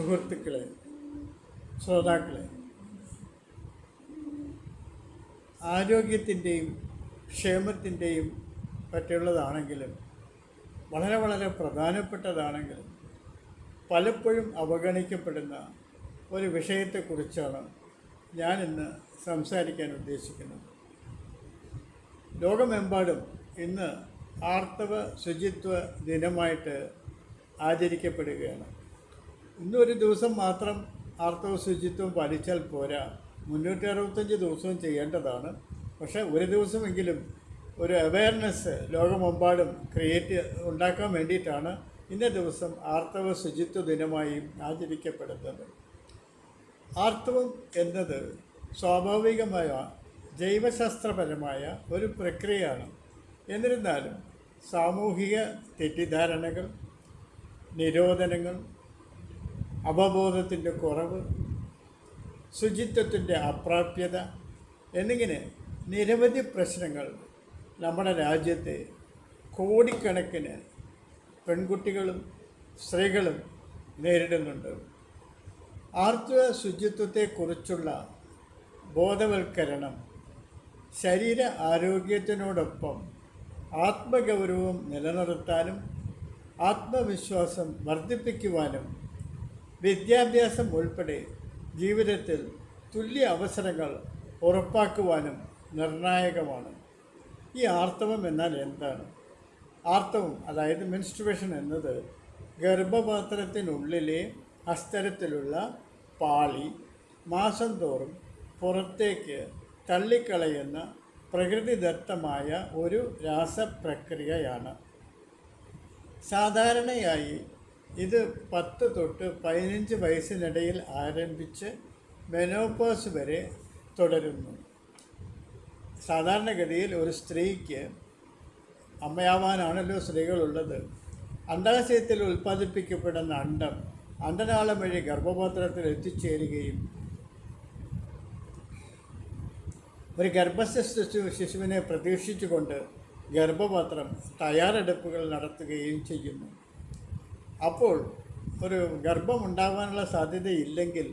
സുഹൃത്തുക്കളെ ശ്രോതാക്കളെ ആരോഗ്യത്തിന്റെയും ക്ഷേമത്തിന്റെയും പറ്റുള്ളതാണെങ്കിലും വളരെ വളരെ പ്രധാനപ്പെട്ടതാണെങ്കിലും പലപ്പോഴും അവഗണിക്കപ്പെടുന്ന ഒരു വിഷയത്തെക്കുറിച്ചാണ് ഞാനിന്ന് സംസാരിക്കാൻ ഉദ്ദേശിക്കുന്നത്. ലോകമെമ്പാടും ഇന്ന് ആർത്തവ ശുചിത്വ ദിനമായിട്ട് ആചരിക്കപ്പെടുകയാണ്. ഇന്നൊരു ദിവസം മാത്രം ആർത്തവ ശുചിത്വം പാലിച്ചാൽ പോരാ. മുന്നൂറ്റി അറുപത്തഞ്ച് ദിവസവും ചെയ്യേണ്ടതാണ്. പക്ഷേ ഒരു ദിവസമെങ്കിലും ഒരു അവയർനെസ് ലോകമെമ്പാടും ക്രിയേറ്റ് ഉണ്ടാക്കാൻ വേണ്ടിയിട്ടാണ് ഇന്ന ദിവസം ആർത്തവ ശുചിത്വ ദിനമായി ആചരിക്കപ്പെടുന്നത്. ആർത്തവം എന്നത് സ്വാഭാവികമായ ജൈവശാസ്ത്രപരമായ ഒരു പ്രക്രിയയാണ്. എന്നിരുന്നാലും സാമൂഹിക തെറ്റിദ്ധാരണകൾ നിരോധനങ്ങൾ അവബോധത്തിന്റെ കുറവ് ശുചിത്വത്തിന്റെ അപ്രാപ്യത എന്നിങ്ങനെ നിരവധി പ്രശ്നങ്ങൾ നമ്മുടെ രാജ്യത്തെ കോടിക്കണക്കിന് പെൺകുട്ടികളും സ്ത്രീകളും നേരിടുന്നുണ്ട്. ആർത്തവ ശുചിത്വത്തെക്കുറിച്ചുള്ള ബോധവൽക്കരണം ശരീര ആരോഗ്യത്തിനോടൊപ്പം ആത്മഗൗരവം നിലനിർത്താനും ആത്മവിശ്വാസം വർദ്ധിപ്പിക്കുവാനും വിദ്യാഭ്യാസം ഉൾപ്പെടെ ജീവിതത്തിൽ തുല്യ അവസരങ്ങൾ ഉറപ്പാക്കുവാനും നിർണായകമാണ്. ഈ ആർത്തവം എന്നാൽ എന്താണ്? ആർത്തവം അതായത് മെൻസ്ട്രുവേഷൻ എന്നത് ഗർഭപാത്രത്തിനുള്ളിലെ അസ്തരത്തിലുള്ള പാളി മാസം തോറും പുറത്തേക്ക് തള്ളിക്കളയുന്ന പ്രകൃതിദത്തമായ ഒരു രാസപ്രക്രിയയാണ്. സാധാരണയായി ഇത് പത്ത് തൊട്ട് പതിനഞ്ച് വയസ്സിനിടയിൽ ആരംഭിച്ച് മെനോപോസ് വരെ തുടരുന്നു. സാധാരണഗതിയിൽ ഒരു സ്ത്രീക്ക് അമ്മയാവാനാണല്ലോ സ്ത്രീകളുള്ളത്. അണ്ടാശയത്തിൽ ഉൽപ്പാദിപ്പിക്കപ്പെടുന്ന അണ്ടം അണ്ടനാളം വഴി ഗർഭപാത്രത്തിൽ എത്തിച്ചേരുകയും ഒരു ഗർഭസ്ഥ ശിശു ശിശുവിനെ പ്രതീക്ഷിച്ചുകൊണ്ട് ഗർഭപാത്രം തയ്യാറെടുപ്പുകൾ നടത്തുകയും ചെയ്യുന്നു. അപ്പോൾ ഒരു ഗർഭം ഗർഭമുണ്ടാകാനുള്ള സാധ്യതയില്ലെങ്കിൽ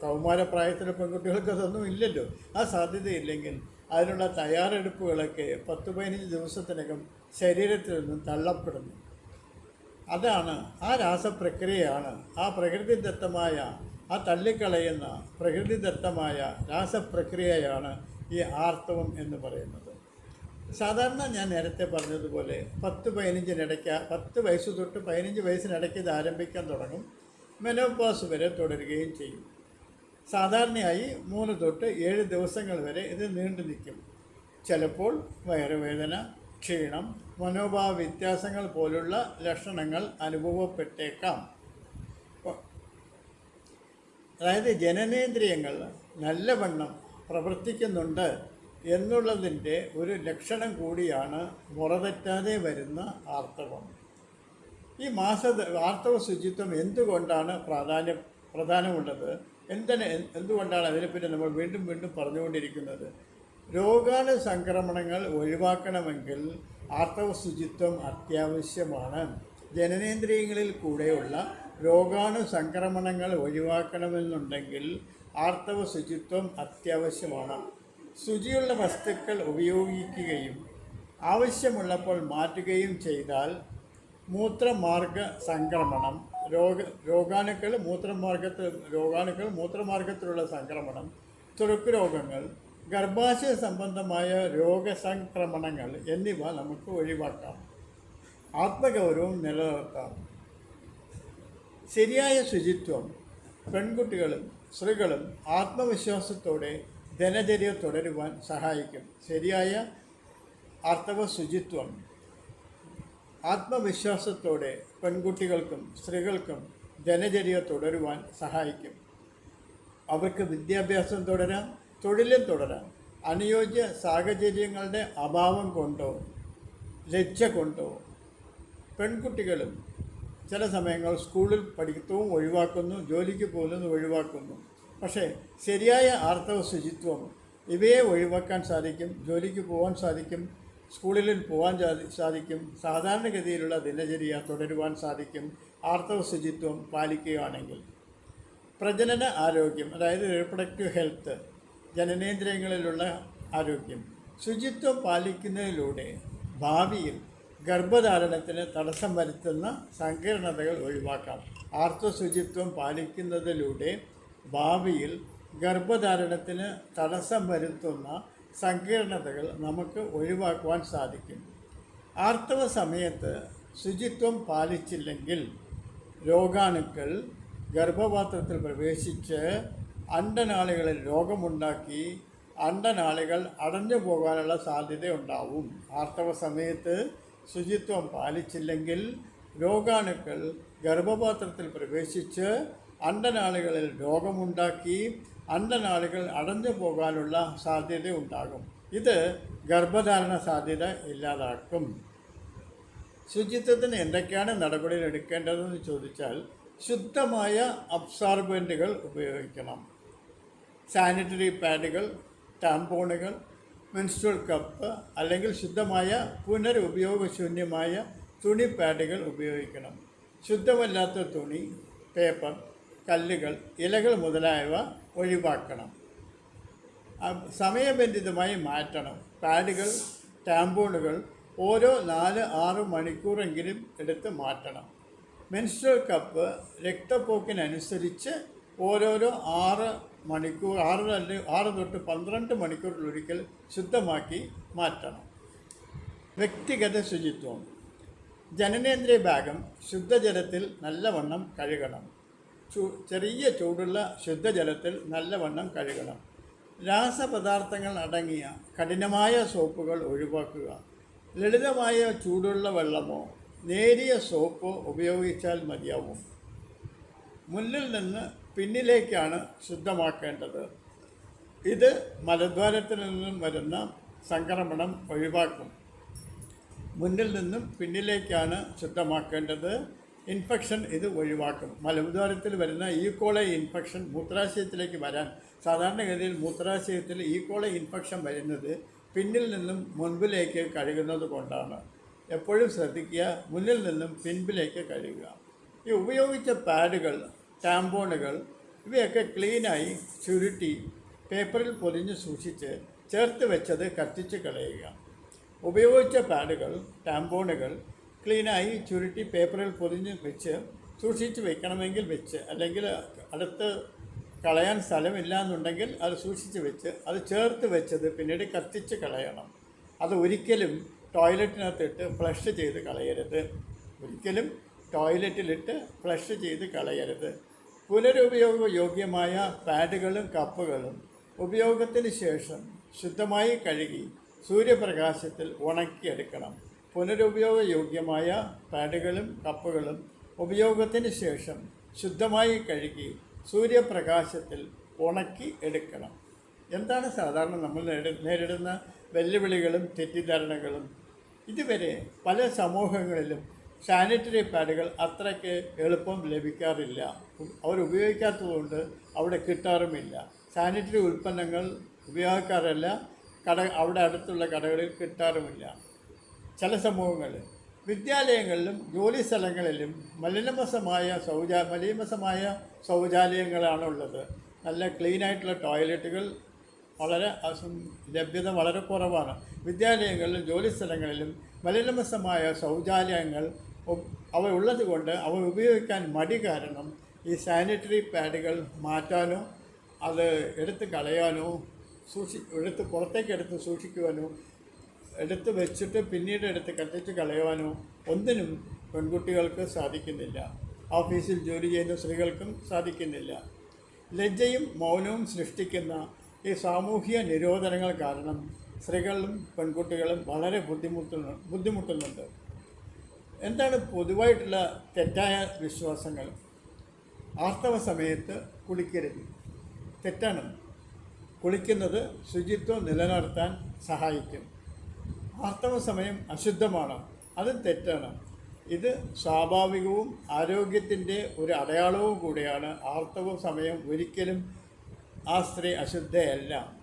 കൗമാരപ്രായത്തിലെ പെൺകുട്ടികൾക്ക് അതൊന്നും ഇല്ലല്ലോ. ആ സാധ്യതയില്ലെങ്കിൽ അതിനുള്ള തയ്യാറെടുപ്പുകളൊക്കെ പത്ത് പതിനഞ്ച് ദിവസത്തിനകം ശരീരത്തിൽ നിന്നും തള്ളപ്പെടുന്നു. അതാണ് ആ രാസപ്രക്രിയയാണ്. ആ പ്രകൃതിദത്തമായ ആ തള്ളിക്കളയുന്ന പ്രകൃതിദത്തമായ രാസപ്രക്രിയയാണ് ഈ ആർത്തവം എന്ന് പറയുന്നത്. സാധാരണ ഞാൻ നേരത്തെ പറഞ്ഞതുപോലെ പത്ത് പതിനഞ്ചിനിടയ്ക്ക് പത്ത് വയസ്സ് തൊട്ട് പതിനഞ്ച് വയസ്സിനിടയ്ക്ക് ഇത് ആരംഭിക്കാൻ തുടങ്ങും. മെനോപ്പാസ് വരെ തുടരുകയും ചെയ്യും. സാധാരണയായി മൂന്ന് തൊട്ട് ഏഴ് ദിവസങ്ങൾ വരെ ഇത് നീണ്ടു നിൽക്കും. ചിലപ്പോൾ വയറുവേദന ക്ഷീണം മനോഭാവ വ്യത്യാസങ്ങൾ പോലുള്ള ലക്ഷണങ്ങൾ അനുഭവപ്പെട്ടേക്കാം. അതായത് ജനനേന്ദ്രിയങ്ങൾ നല്ലവണ്ണം പ്രവർത്തിക്കുന്നുണ്ട്. എന്നുള്ളതിന്റെ ഒരു ലക്ഷണം കൂടിയാണ് മുറതെറ്റാതെ വരുന്ന ആർത്തവം. ഈ മാസ ആർത്തവ ശുചിത്വം എന്തുകൊണ്ടാണ് പ്രാധാന്യം പ്രധാനമുള്ളത്? എന്തിനെ എന്തുകൊണ്ടാണ് അതിനെപ്പറ്റി നമ്മൾ വീണ്ടും വീണ്ടും പറഞ്ഞുകൊണ്ടിരിക്കുന്നത്? രോഗാണു സംക്രമണങ്ങൾ ഒഴിവാക്കണമെങ്കിൽ ആർത്തവ ശുചിത്വം അത്യാവശ്യമാണ്. ജനനേന്ദ്രിയങ്ങളിൽ കൂടെയുള്ള രോഗാണു സംക്രമണങ്ങൾ ഒഴിവാക്കണമെന്നുണ്ടെങ്കിൽ ആർത്തവ ശുചിത്വം അത്യാവശ്യമാണ്. ശുചിയുള്ള വസ്തുക്കൾ ഉപയോഗിക്കുകയും ആവശ്യമുള്ളപ്പോൾ മാറ്റുകയും ചെയ്താൽ മൂത്രമാർഗ സംക്രമണം രോഗ രോഗാണുക്കൾ മൂത്രമാർഗത്തിൽ രോഗാണുക്കൾ മൂത്രമാർഗത്തിലുള്ള സംക്രമണം ചുരുക്ക് രോഗങ്ങൾ ഗർഭാശയ സംബന്ധമായ രോഗസംക്രമണങ്ങൾ എന്നിവ നമുക്ക് ഒഴിവാക്കാം. ആത്മഗൗരവം നിലനിർത്താം. ശരിയായ ശുചിത്വം പെൺകുട്ടികളും സ്ത്രീകളും ആത്മവിശ്വാസത്തോടെ ദിനചര്യ തുടരുവാൻ സഹായിക്കും. ശരിയായ ആർത്തവ ശുചിത്വം ആത്മവിശ്വാസത്തോടെ പെൺകുട്ടികൾക്കും സ്ത്രീകൾക്കും ദിനചര്യ തുടരുവാൻ സഹായിക്കും. അവർക്ക് വിദ്യാഭ്യാസം തുടരാം തൊഴിലും തുടരാം. അനുയോജ്യ സാഹചര്യങ്ങളുടെ അഭാവം കൊണ്ടോ ലജ്ജ കൊണ്ടോ പെൺകുട്ടികളും ചില സമയങ്ങൾ സ്കൂളിൽ പഠിത്തവും ഒഴിവാക്കുന്നു ജോലിക്ക് പോകുന്നത് ഒഴിവാക്കുന്നു. പക്ഷേ ശരിയായ ആർത്തവ ശുചിത്വം ഇവയെ ഒഴിവാക്കാൻ സാധിക്കും ജോലിക്ക് പോകാൻ സാധിക്കും സ്കൂളിൽ പോകാൻ സാധി- സാധിക്കും സാധാരണഗതിയിലുള്ള ദിനചര്യ തുടരുവാൻ സാധിക്കും ആർത്തവ ശുചിത്വം പാലിക്കുകയാണെങ്കിൽ. പ്രജനന ആരോഗ്യം അതായത് റീപ്രൊഡക്റ്റീവ് ഹെൽത്ത് ജനനേന്ദ്രിയങ്ങളിലുള്ള ആരോഗ്യം ശുചിത്വം പാലിക്കുന്നതിലൂടെ ഭാവിയിൽ ഗർഭധാരണത്തിന് തടസ്സം വരുത്തുന്ന സങ്കീർണതകൾ ഒഴിവാക്കാം. ആർത്തവ ശുചിത്വം പാലിക്കുന്നതിലൂടെ ഭാവിയിൽ ഗർഭധാരണത്തിന് തടസ്സം വരുത്തുന്ന സങ്കീർണതകൾ നമുക്ക് ഒഴിവാക്കുവാൻ സാധിക്കും. ആർത്തവ സമയത്ത് ശുചിത്വം പാലിച്ചില്ലെങ്കിൽ രോഗാണുക്കൾ ഗർഭപാത്രത്തിൽ പ്രവേശിച്ച് അണ്ടനാളികളിൽ രോഗമുണ്ടാക്കി അണ്ടനാളികൾ അടഞ്ഞു പോകാനുള്ള സാധ്യതയുണ്ടാവും. ആർത്തവ സമയത്ത് ശുചിത്വം പാലിച്ചില്ലെങ്കിൽ രോഗാണുക്കൾ ഗർഭപാത്രത്തിൽ പ്രവേശിച്ച് അണ്ടനാളികളിൽ രോഗമുണ്ടാക്കുകയും അണ്ടനാളുകൾ അടഞ്ഞു പോകാനുള്ള സാധ്യത ഉണ്ടാകും ഇത് ഗർഭധാരണ സാധ്യത ഇല്ലാതാക്കും. ശുചിത്വത്തിന് എന്തൊക്കെയാണ് നടപടികൾ എടുക്കേണ്ടതെന്ന് ചോദിച്ചാൽ ശുദ്ധമായ അബ്സോർബന്റുകൾ ഉപയോഗിക്കണം. സാനിറ്ററി പാഡുകൾ ടാമ്പോണുകൾ മെൻസ്ട്രൽ കപ്പ് അല്ലെങ്കിൽ ശുദ്ധമായ പുനരുപയോഗശൂന്യമായ തുണി പാഡുകൾ ഉപയോഗിക്കണം. ശുദ്ധമല്ലാത്ത തുണി പേപ്പർ കല്ലുകൾ ഇലകൾ മുതലായവ ഒഴിവാക്കണം. സമയബന്ധിതമായി മാറ്റണം. പാഡുകൾ ടാമ്പൂണുകൾ ഓരോ നാല് ആറ് മണിക്കൂറെങ്കിലും എടുത്ത് മാറ്റണം. മെൻസ്ട്രൽ കപ്പ് രക്തപ്പോക്കിനനുസരിച്ച് ഓരോരോ ആറ് മണിക്കൂർ ആറ് അല്ലെ ആറ് തൊട്ട് പന്ത്രണ്ട് മണിക്കൂറിലൊരിക്കൽ ശുദ്ധമാക്കി മാറ്റണം. വ്യക്തിഗത ശുചിത്വം. ജനനേന്ദ്രിയ ഭാഗം ശുദ്ധജലത്തിൽ നല്ലവണ്ണം കഴുകണം. ചെറിയ ചൂടുള്ള ശുദ്ധജലത്തിൽ നല്ലവണ്ണം കഴുകണം. രാസപദാർത്ഥങ്ങൾ അടങ്ങിയ കഠിനമായ സോപ്പുകൾ ഒഴിവാക്കുക. ലളിതമായ ചൂടുള്ള വെള്ളമോ നേരിയ സോപ്പോ ഉപയോഗിച്ചാൽ മതിയാവും. മുന്നിൽ നിന്ന് പിന്നിലേക്കാണ് ശുദ്ധമാക്കേണ്ടത്. ഇത് മലദ്വാരത്തിൽ നിന്നും വരുന്ന സംക്രമണം ഒഴിവാക്കും. മുന്നിൽ നിന്നും പിന്നിലേക്കാണ് ശുദ്ധമാക്കേണ്ടത്. ഇൻഫെക്ഷൻ ഇത് ഒഴിവാക്കും. മലബുദ്വാരത്തിൽ വരുന്ന ഈക്കോളെ ഇൻഫെക്ഷൻ മൂത്രാശയത്തിലേക്ക് വരാൻ സാധാരണഗതിയിൽ മൂത്രാശയത്തിൽ ഈക്കോളെ ഇൻഫെക്ഷൻ വരുന്നത് പിന്നിൽ നിന്നും മുൻപിലേക്ക് കഴുകുന്നത് കൊണ്ടാണ്. എപ്പോഴും ശ്രദ്ധിക്കുക മുന്നിൽ നിന്നും പിൻപിലേക്ക് കഴുകുക. ഈ ഉപയോഗിച്ച പാഡുകൾ ടാമ്പോണുകൾ ഇവയൊക്കെ ക്ലീനായി ചുരുട്ടി പേപ്പറിൽ പൊതിഞ്ഞ് സൂക്ഷിച്ച് ചേർത്ത് വെച്ചത് കത്തിച്ച് കളയുക. ഉപയോഗിച്ച പാഡുകൾ ടാമ്പോണുകൾ ക്ലീനായി ചുരുട്ടി പേപ്പറിൽ പൊതിഞ്ഞ് വെച്ച് സൂക്ഷിച്ച് വെക്കണമെങ്കിൽ വെച്ച് അല്ലെങ്കിൽ അടുത്ത് കളയാൻ സ്ഥലമില്ല എന്നുണ്ടെങ്കിൽ അത് സൂക്ഷിച്ച് വെച്ച് അത് ചേർത്ത് വെച്ചത് പിന്നീട് കത്തിച്ച് കളയണം. അത് ഒരിക്കലും ടോയ്ലറ്റിനകത്തിട്ട് ഫ്ലഷ് ചെയ്ത് കളയരുത്. ഒരിക്കലും ടോയ്ലറ്റിലിട്ട് ഫ്ലഷ് ചെയ്ത് കളയരുത്. പുനരുപയോഗ യോഗ്യമായ പാഡുകളും കപ്പുകളും ഉപയോഗത്തിന് ശേഷം ശുദ്ധമായി കഴുകി സൂര്യപ്രകാശത്തിൽ ഉണക്കിയെടുക്കണം. പുനരുപയോഗ യോഗ്യമായ പാഡുകളും കപ്പുകളും ഉപയോഗത്തിന് ശേഷം ശുദ്ധമായി കഴുകി സൂര്യപ്രകാശത്തിൽ ഉണക്കി എടുക്കണം. എന്താണ് സാധാരണ നമ്മൾ നേരിടുന്ന വെല്ലുവിളികളും തെറ്റിദ്ധാരണകളും? ഇതുവരെ പല സമൂഹങ്ങളിലും സാനിറ്ററി പാഡുകൾ അത്രയ്ക്ക് എളുപ്പം ലഭിക്കാറില്ല. അവർ ഉപയോഗിക്കാത്തതുകൊണ്ട് അവിടെ കിട്ടാറുമില്ല. സാനിറ്ററി ഉൽപ്പന്നങ്ങൾ ഉപയോഗിക്കാറില്ല കട അവിടെ അടുത്തുള്ള കടകളിൽ കിട്ടാറുമില്ല. ചില സമൂഹങ്ങളിൽ വിദ്യാലയങ്ങളിലും ജോലി സ്ഥലങ്ങളിലും മലിനമസമായ ശൗചാ മലിനമസമായ ശൗചാലയങ്ങളാണ് ഉള്ളത് നല്ല ക്ലീൻ ആയിട്ടുള്ള ടോയ്ലറ്റുകൾ വളരെ ലഭ്യത വളരെ കുറവാണ്. വിദ്യാലയങ്ങളിലും ജോലി സ്ഥലങ്ങളിലും മലിനമസമായ ശൗചാലയങ്ങൾ അവ ഉള്ളത് കൊണ്ട് അവ ഉപയോഗിക്കാൻ മടി കാരണം ഈ സാനിറ്ററി പാഡുകൾ മാറ്റാനോ അത് എടുത്ത് കളയാനോ സൂക്ഷി എടുത്ത് പുറത്തേക്ക് എടുത്ത് സൂക്ഷിക്കുവാനോ എടുത്ത് വെച്ചിട്ട് പിന്നീട് എടുത്ത് കത്തിച്ച് കളയുവാനോ ഒന്നിനും പെൺകുട്ടികൾക്ക് സാധിക്കുന്നില്ല. ഓഫീസിൽ ജോലി ചെയ്യുന്ന സ്ത്രീകൾക്കും സാധിക്കുന്നില്ല. ലജ്ജയും മൗനവും സൃഷ്ടിക്കുന്ന ഈ സാമൂഹിക നിരോധനങ്ങൾ കാരണം സ്ത്രീകളും പെൺകുട്ടികളും വളരെ ബുദ്ധിമുട്ടുന്നു ബുദ്ധിമുട്ടുന്നുണ്ട്. എന്താണ് പൊതുവായിട്ടുള്ള തെറ്റായ വിശ്വാസങ്ങൾ? ആർത്തവ സമയത്ത് കുളിക്കരുത്. തെറ്റാണ്. കുളിക്കുന്നത് ശുചിത്വം നിലനിർത്താൻ സഹായിക്കും. ആർത്തവ സമയം അശുദ്ധമാണ്. അത് തെറ്റാണ്. ഇത് സ്വാഭാവികവും ആരോഗ്യത്തിന്റെ ഒരു അടയാളവും കൂടിയാണ്. ആർത്തവ സമയം ഒരിക്കലും ആ സ്ത്രീ അശുദ്ധയല്ല.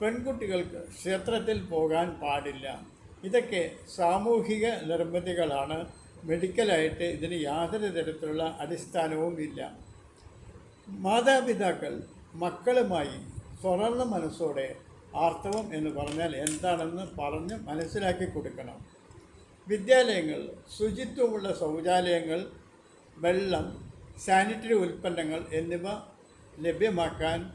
പെൺകുട്ടികൾക്ക് ക്ഷേത്രത്തിൽ പോകാൻ പാടില്ല. ഇതൊക്കെ സാമൂഹിക നിർമ്മിതികളാണ്. മെഡിക്കലായിട്ട് ഇതിന് യാതൊരു തരത്തിലുള്ള അടിസ്ഥാനവും ഇല്ല. മാതാപിതാക്കൾ മക്കളുമായി തുറന്ന മനസ്സോടെ ആർത്തവം എന്ന് പറഞ്ഞാൽ എന്താണെന്ന് പറഞ്ഞ് മനസ്സിലാക്കി കൊടുക്കണം. വിദ്യാലയങ്ങൾ ശുചിത്വമുള്ള ശൗചാലയങ്ങൾ വെള്ളം സാനിറ്ററി ഉൽപ്പന്നങ്ങൾ എന്നിവ ലഭ്യമാക്കാൻ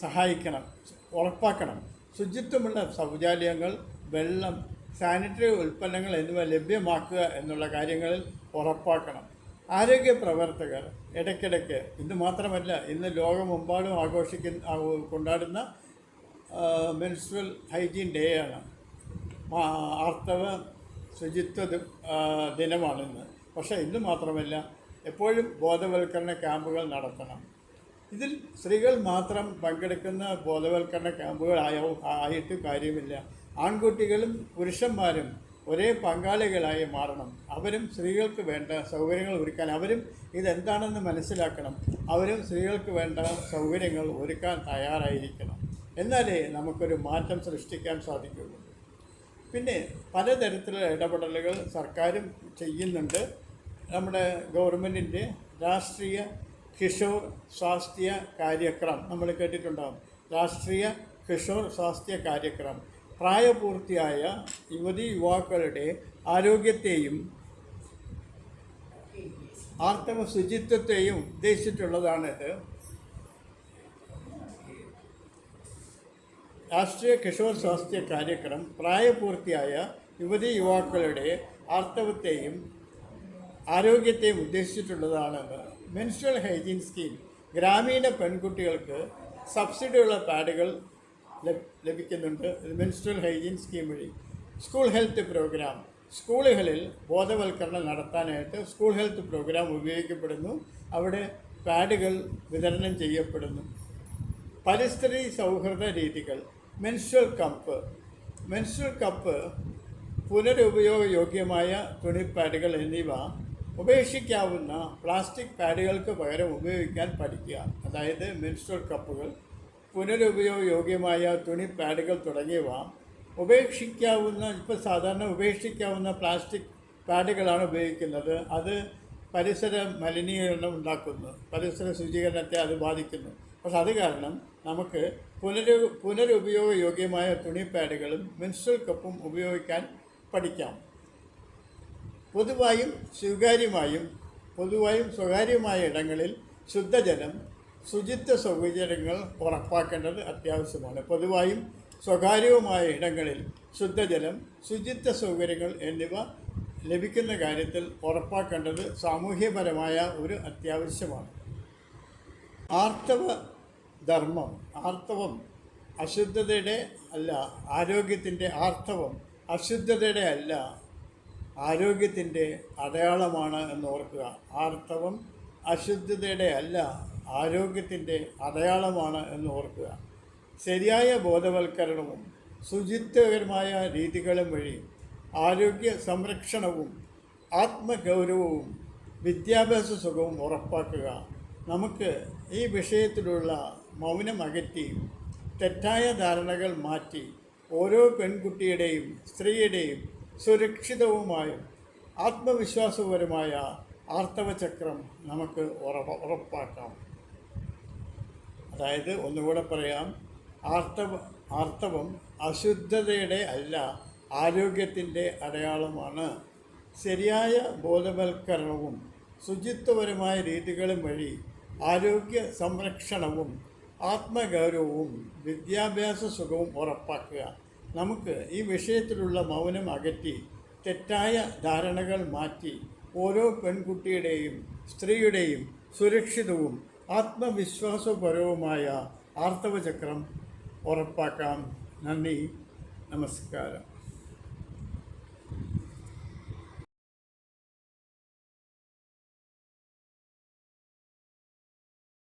സഹായിക്കണം ഉറപ്പാക്കണം. ശുചിത്വമുള്ള ശൗചാലയങ്ങൾ വെള്ളം സാനിറ്ററി ഉൽപ്പന്നങ്ങൾ എന്നിവ ലഭ്യമാക്കുക എന്നുള്ള കാര്യങ്ങളിൽ ഉറപ്പാക്കണം. ആരോഗ്യ പ്രവർത്തകർ ഇടയ്ക്കിടയ്ക്ക് ഇന്ന് മാത്രമല്ല ഇന്ന് ലോകമെമ്പാടും ആഘോഷിക്കുന്ന കൊണ്ടാടുന്ന മെൻസ്ട്രൽ ഹൈജീൻ ഡേ ആണ്. ആർത്തവ ശുചിത്വ ദിനമാണെന്ന്. പക്ഷേ ഇന്ന് മാത്രമല്ല എപ്പോഴും ബോധവൽക്കരണ ക്യാമ്പുകൾ നടത്തണം. ഇതിൽ സ്ത്രീകൾ മാത്രം പങ്കെടുക്കുന്ന ബോധവൽക്കരണ ക്യാമ്പുകൾ ആയ ആയിട്ട് കാര്യമില്ല. ആൺകുട്ടികളും പുരുഷന്മാരും ഒരേ പങ്കാളികളായി മാറണം. അവരും സ്ത്രീകൾക്ക് വേണ്ട സൗകര്യങ്ങൾ ഒരുക്കാൻ അവരും ഇതെന്താണെന്ന് മനസ്സിലാക്കണം. അവരും സ്ത്രീകൾക്ക് വേണ്ട സൗകര്യങ്ങൾ ഒരുക്കാൻ തയ്യാറായിരിക്കണം. എന്നാലേ നമുക്കൊരു മാറ്റം സൃഷ്ടിക്കാൻ സാധിക്കുകയുള്ളൂ പിന്നെ പലതരത്തിലുള്ള ഇടപെടലുകൾ സർക്കാരും ചെയ്യുന്നുണ്ട്. നമ്മുടെ ഗവൺമെന്റിന്റെ രാഷ്ട്രീയ കിഷോർ സ്വാസ്ഥ്യ കാര്യക്രം നമ്മൾ കേട്ടിട്ടുണ്ടാകും രാഷ്ട്രീയ കിഷോർ സ്വാസ്ഥ്യ കാര്യക്രം പ്രായപൂർത്തിയായ യുവതി യുവാക്കളുടെ ആരോഗ്യത്തെയും ആർത്തവ ശുചിത്വത്തെയും ഉദ്ദേശിച്ചിട്ടുള്ളതാണിത്. രാഷ്ട്രീയ കിഷോർ സ്വാസ്ഥ്യ കാര്യക്രം പ്രായപൂർത്തിയായ യുവതി യുവാക്കളുടെ ആർത്തവത്തെയും ആരോഗ്യത്തെയും ഉദ്ദേശിച്ചിട്ടുള്ളതാണെന്ന് മെൻസ്ട്രൽ ഹൈജീൻ സ്കീം ഗ്രാമീണ പെൺകുട്ടികൾക്ക് സബ്സിഡിയുള്ള പാഡുകൾ ലഭിക്കുന്നുണ്ട്. മെൻസ്ട്രൽ ഹൈജീൻ സ്കീം വഴി. School health programme. സ്കൂളുകളിൽ ബോധവൽക്കരണം നടത്താനായിട്ട് സ്കൂൾ ഹെൽത്ത് പ്രോഗ്രാം ഉപയോഗിക്കപ്പെടുന്നു. അവിടെ പാഡുകൾ വിതരണം ചെയ്യപ്പെടുന്നു. പരിസ്ഥിതി സൗഹൃദ രീതികൾ. Menstrual cup. മെൻസ്ട്രൽ കപ്പ് പുനരുപയോഗ യോഗ്യമായ തുണി പാഡുകൾ എന്നിവ ഉപേക്ഷിക്കാവുന്ന പ്ലാസ്റ്റിക് പാഡുകൾക്ക് പകരം ഉപയോഗിക്കാൻ പഠിക്കുക. അതായത് മെൻസ്ട്രൽ കപ്പുകൾ പുനരുപയോഗ യോഗ്യമായ തുണി പാഡുകൾ തുടങ്ങിയവ ഉപേക്ഷിക്കാവുന്ന ഇപ്പോൾ സാധാരണ ഉപേക്ഷിക്കാവുന്ന പ്ലാസ്റ്റിക് പാഡുകളാണ് ഉപയോഗിക്കുന്നത്. അത് പരിസര മലിനീകരണം ഉണ്ടാക്കുന്നു. പരിസര ശുചീകരണത്തെ അത് ബാധിക്കുന്നു. പക്ഷെ അത് കാരണം നമുക്ക് പുനരു പുനരുപയോഗയോഗ്യമായ തുണി പാഡുകളും മെൻസ്ട്രൽ കപ്പും ഉപയോഗിക്കാൻ പഠിക്കാം. പൊതുവായും സ്വീകാര്യമായും പൊതുവായും സ്വകാര്യമായ ഇടങ്ങളിൽ ശുദ്ധജലം ശുചിത്വ സൗകര്യങ്ങൾ ഉറപ്പാക്കേണ്ടത് അത്യാവശ്യമാണ്. പൊതുവായും സ്വകാര്യവുമായ ഇടങ്ങളിൽ ശുദ്ധജലം ശുചിത്വ സൗകര്യങ്ങൾ എന്നിവ ലഭിക്കുന്ന കാര്യത്തിൽ ഉറപ്പാക്കേണ്ടത് സാമൂഹ്യപരമായ ഒരു അത്യാവശ്യമാണ്. ആർത്തവ ധർമ്മം ആർത്തവം അശുദ്ധതയുടെ അല്ല ആരോഗ്യത്തിന്റെ ആർത്തവം അശുദ്ധതയുടെ അല്ല ആരോഗ്യത്തിന്റെ അടയാളമാണ് എന്ന് ഓർക്കുക. ആർത്തവം അശുദ്ധതയുടെ അല്ല ആരോഗ്യത്തിന്റെ അടയാളമാണ് എന്ന് ഓർക്കുക. ശരിയായ ബോധവൽക്കരണവും ശുചിത്വകരമായ രീതികളും വഴി ആരോഗ്യ സംരക്ഷണവും ആത്മഗൗരവവും വിദ്യാഭ്യാസ സുഖവും ഉറപ്പാക്കുക. നമുക്ക് ഈ വിഷയത്തിലുള്ള മൗനം അകറ്റി തെറ്റായ ധാരണകൾ മാറ്റി ഓരോ പെൺകുട്ടിയുടെയും സ്ത്രീയുടെയും സുരക്ഷിതവുമായും ആത്മവിശ്വാസപരമായ ആർത്തവചക്രം നമുക്ക് ഉറപ്പ ഉറപ്പാക്കാം. അതായത് ഒന്നുകൂടെ പറയാം. ആർത്തവ ആർത്തവം അശുദ്ധതയുടെ അല്ല ആരോഗ്യത്തിന്റെ അടയാളമാണ്. ശരിയായ ബോധവൽക്കരണവും ശുചിത്വപരമായ രീതികളും വഴി ആരോഗ്യ സംരക്ഷണവും ആത്മഗൗരവവും വിദ്യാഭ്യാസ സുഖവും ഉറപ്പാക്കുക. നമുക്ക് ഈ വിഷയത്തിലുള്ള മൗനം അകറ്റി തെറ്റായ ധാരണകൾ മാറ്റി ഓരോ പെൺകുട്ടിയുടെയും സ്ത്രീയുടെയും സുരക്ഷിതവും ആത്മവിശ്വാസപരവുമായ ആർത്തവചക്രം ഉറപ്പാക്കാം. നന്ദി. നമസ്കാരം.